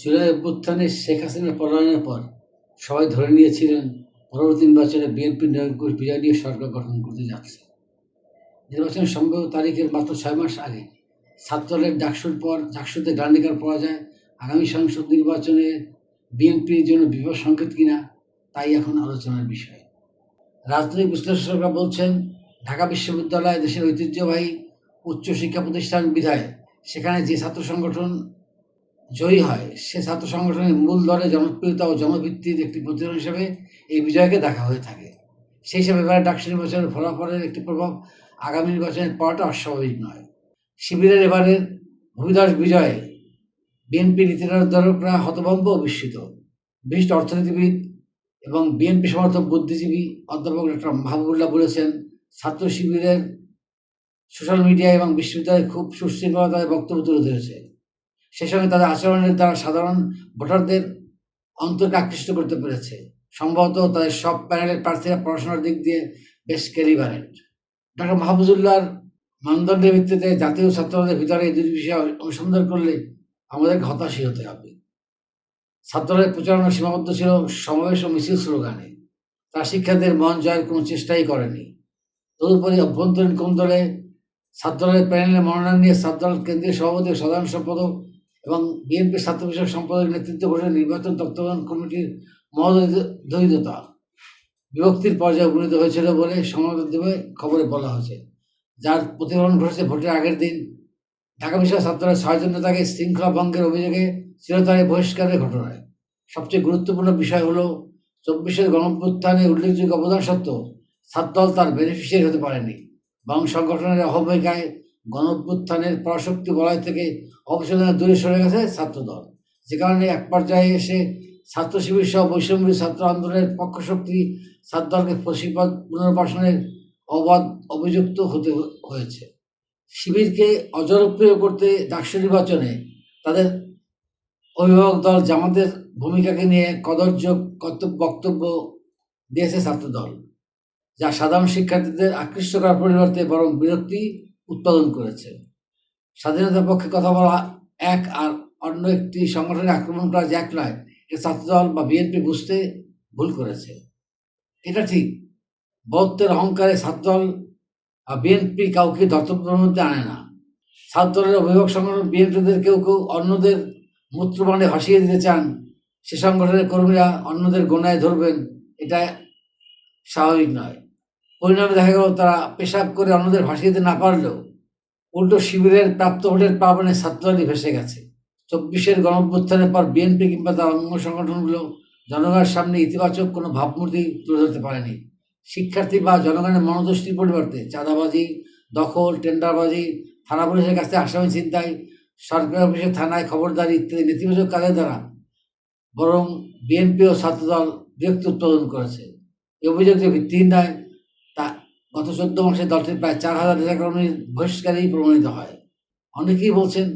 জুলাই অভ্যুত্থানে শেখ হাসিনার পলায়নের পর সবাই ধরে নিয়েছিলেন, পরবর্তী নির্বাচনে বিএনপি বিজয় নিয়ে সরকার গঠন করতে যাচ্ছে। নির্বাচন সম্ভব তারিখের মাত্র ছয় মাস আগে ছাত্রদলের ডাকসুর পর ডাকসুতে ডান্ডিকার পড়া যায়, আগামী সংসদ নির্বাচনে বিএনপির জন্য বিপদ সংকেত কিনা, তাই এখন আলোচনার বিষয়। রাজনৈতিক বিশ্লেষকরা বলছেন, ঢাকা বিশ্ববিদ্যালয় দেশের ঐতিহ্যবাহী উচ্চশিক্ষা প্রতিষ্ঠান বিধায় সেখানে যে ছাত্র সংগঠন জয়ী হয়, সে ছাত্র সংগঠনের মূল দলে জনপ্রিয়তা ও জনভিত্তির একটি প্রতিষ্ঠান হিসেবে এই বিজয়কে দেখা হয়ে থাকে। সেই হিসাবে এবারে ডাকসু নির্বাচনের ফলাফলের একটি প্রভাব আগামী নির্বাচনের পাওয়াটা অস্বাভাবিক নয়। শিবিরের এবারের ভূমিধস বিজয়ে বিএনপি নীতিনির্ধারকরা হতভম্ব ও বিশিষ্ট অর্থনীতিবিদ এবং বিএনপি সমর্থক বুদ্ধিজীবী অধ্যাপক ডক্টর মাহবুবুল্লাহ বলেছেন, ছাত্র শিবিরের সোশ্যাল মিডিয়া এবং বিশ্ববিদ্যালয়ে খুব সুশৃঙ্খলতায় বক্তব্য তুলে ধরেছে। সেই সঙ্গে তাদের আচরণের দ্বারা সাধারণ ভোটারদের অন্তরকে আকৃষ্ট করতে পেরেছে। সম্ভবত তাদের সব প্যানেলের প্রার্থীরা পড়াশোনার দিক দিয়ে বেশ ক্যালিবারেন্ট ডক্টর মাহবুবুল্লাহর মানদণ্ডের ভিত্তিতে জাতীয় ছাত্রদের ভিতরে এই দুটি বিষয় অনুসন্ধান করলে আমাদেরকে হতাশই হতে হবে। ছাত্রদের প্রচারণা সীমাবদ্ধ ছিল সমাবেশ ও মিছিল স্লোগানে। তারা শিক্ষার্থীদের মন জয়ের কোনো চেষ্টাই করেনি। তদুপরি অভ্যন্তরীণ কোন দলে ছাত্রদলের প্যানেলের মনোনয়ন নিয়ে ছাত্রদল কেন্দ্রীয় সভাপতি ও সাধারণ সম্পাদক এবং বিএনপি ছাত্র বিষয়ক সম্পাদক নেতৃত্ব বসে নির্বাচন তত্ত্বাবধান কমিটির মহোদয়িতা বিভক্তির পর্যায়ে উপনীত হয়েছিল বলে সংবাদমাধ্যমে খবরে বলা হয়েছে। যার প্রতিফলন ঘটেছে ভোটের আগের দিন। ঢাকা বিশ্ববিদ্যালয় ছাত্ররা ছয়জন নেতাকে শৃঙ্খলা ভঙ্গের অভিযোগে চিরতরে বহিষ্কারের ঘটনায়। সবচেয়ে গুরুত্বপূর্ণ বিষয় হলো, চব্বিশের গণপ্রত্যানে উল্লেখযোগ্য অবদান সত্ত্বেও ছাত্রদল তার বেনিফিশিয়ারি হতে পারেনি। বরং সংগঠনের অবহেকায় গণপ্রত্যানের পরাশক্তি বলয় থেকে অবসরে দূরে সরে গেছে ছাত্রদল। যে কারণে এক পর্যায়ে এসে ছাত্র শিবির সহ বৈষম্য ছাত্র আন্দোলনের পক্ষশক্তি ছাত্রদলকে প্রশিপদ পুনর্বাসনের অবাধ অভিযুক্ত হতে হয়েছে। শিবিরকে অজনপ্রিয় করতে ডাকসু নির্বাচনে তাদের অভিভাবক দল জামাতের ভূমিকাকে নিয়ে কদর্য বক্তব্য দিয়েছে ছাত্রদল, যা সাধারণ শিক্ষার্থীদের আকৃষ্ট করার পরিবর্তে বরং বিরক্তি উৎপাদন করেছে। স্বাধীনতার পক্ষে কথা বলা এক আর অন্য একটি সংগঠনে আক্রমণ করা যে এক নয় এটা ছাত্রদল বা বিএনপি বুঝতে ভুল করেছে। এটা ঠিক। বৌদ্ধের অহংকারে ছাত্রদল আর বিএনপি কাউকে দত্তব্যের মধ্যে আনে না। ছাত্রদলের অভিভাবক সংগঠন বিএনপিদের কেউ কেউ অন্যদের মূত্রবাণে ভাসিয়ে দিতে চান, সে সংগঠনের কর্মীরা অন্যদের গোনায় ধরবেন, এটা স্বাভাবিক নয়। পরিণামে দেখা গেল তারা পেশাব করে অন্যদের ভাসিয়ে দিতে না পারলেও উল্টো শিবিরের প্রাপ্ত ভোটের পাবনে ছাত্রদলই ভেসে গেছে। চব্বিশের গণঅভ্যুত্থানের পর বিএনপি কিংবা তার অঙ্গ সংগঠনগুলো জনগণের সামনে ইতিবাচক কোনো ভাবমূর্তি তুলে ধরতে পারেনি। শিক্ষার্থী বা জনগণের মনোদৃষ্টির পরিবর্তে চাঁদাবাজি, দখল, টেন্ডারবাজি, থানা পুলিশের কাছে আসামি চিন্তায় সরকারি অফিসে থানায় খবরদারি ইত্যাদি নেতিবাচক কাজের দ্বারা বরং বিএনপি ও ছাত্রদল বিরক্তি উৎপাদন করেছে। এই অভিযোগ যে ভিত্তিহীন নয় গত চোদ্দ মাসে দলটির প্রায় চার হাজার নেতাকর্মীর বহিষ্কারেই প্রমাণিত হয়। অনেকেই বলছেন,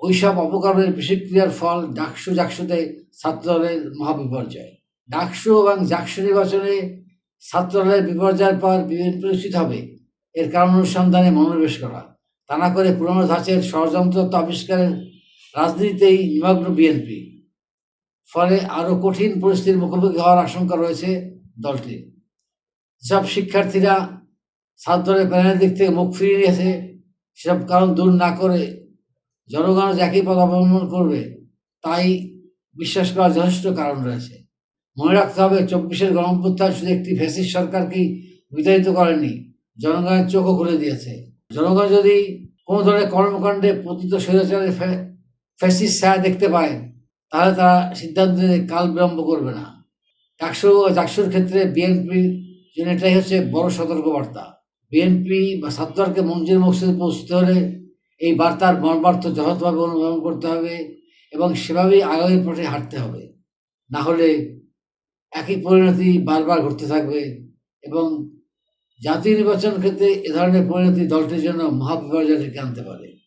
ওইসব অপকর্মের বিষক্রিয়ার ফল ডাকসু জাকসুতে ছাত্রদলের মহাবিপর্যয়। ডাকসু এবং জাকসু নির্বাচনে ছাত্রদলের বিপর্যয়ের পর বিএনপি উচিত হবে, এর কারণ অনুসন্ধানে মনোনিবেশ করা। তা না করে পুরনো ধাঁচের ষড়যন্ত্র আবিষ্কারের রাজনীতিতেই নিমগ্ন বিএনপি। ফলে আরও কঠিন পরিস্থিতির মুখোমুখি হওয়ার আশঙ্কা রয়েছে দলটির। যেসব শিক্ষার্থীরা ছাত্রদের প্যানেলের দিক থেকে মুখ ফিরিয়ে নিয়েছে। সেসব কারণ দূর না করে জনগণ একই পথ অবলম্বন করবে, তাই বিশ্বাস করার যথেষ্ট কারণ রয়েছে। মনে রাখতে হবে, চব্বিশের গণপ্রত্যান শুধু একটি ফ্যাসিস সরকারকেই বিতাড়িত করেনি, জনগণের চোখও খুলে দিয়েছে। জনগণ যদি কোনো ধরনের কর্মকাণ্ডে পতিত স্বৈরাচারের ফ্যাসিস ছায়া দেখতে পায়, তাহলে তারা সিদ্ধান্ত নিতে কাল বিলম্ব করবে না। ডাকসু ও জাকসুর ক্ষেত্রে বিএনপির জন্য এটাই হচ্ছে বড় সতর্কবার্তা। বিএনপি বা ছাত্রকে মঞ্জুর মকসদে পৌঁছতে হলে এই বার্তার মর্মার্থ যথাযথভাবে অনুধাবন করতে হবে এবং সেভাবেই আগামী পথে হাঁটতে হবে। না হলে একই পরিণতি বারবার ঘটতে থাকবে এবং জাতীয় নির্বাচন ক্ষেত্রে এ ধরনের পরিণতি দলটির জন্য মহাবিপর্যয় ডেকে আনতে পারে।